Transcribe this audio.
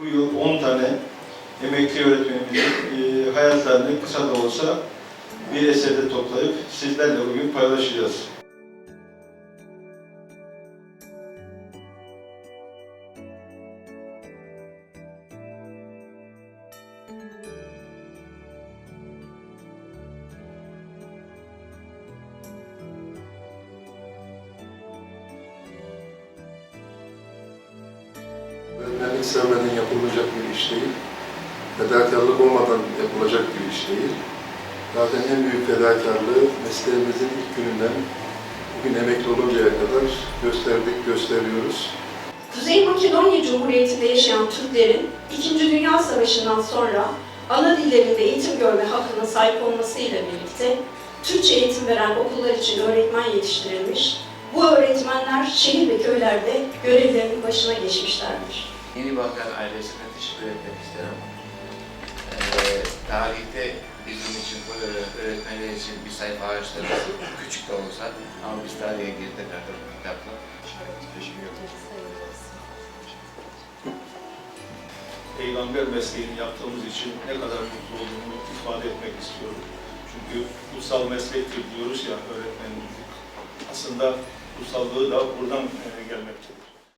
Bu yıl 10 tane emekli öğretmenimizin e, hayatlarını kısa da olsa bir eserde toplayıp sizlerle bugün paylaşacağız. Öğretmenlik sevmeden yapılacak bir iş değil. Fedakarlık olmadan yapılacak bir iş değil. Zaten en büyük fedakarlığı mesleğimizin ilk gününden bugün emekli oluncaya kadar gösterdik, gösteriyoruz. Kuzey Makedonya Cumhuriyeti'nde yaşayan Türklerin İkinci Dünya Savaşı'ndan sonra ana dillerinde eğitim görme hakkına sahip olmasıyla birlikte Türkçe eğitim veren okullar için öğretmen yetiştirilmiş, bu öğretmenler şehir ve köylerde görevlerinin başına geçmişlerdir. Yeni Balkan ailesine teşekkür etmek isterim. Ee, tarihte bizim için, bu öğretmenler için bir sayfa açtınız. Küçük de olsa ama biz tarihe girdik artık bu kitapla. Teşekkür ederim. Peygamber mesleğini yaptığımız için ne kadar mutlu olduğumu ifade etmek istiyorum. Çünkü kutsal meslektir diyoruz ya öğretmenlik. Aslında kutsallığı da buradan e, gelmektedir.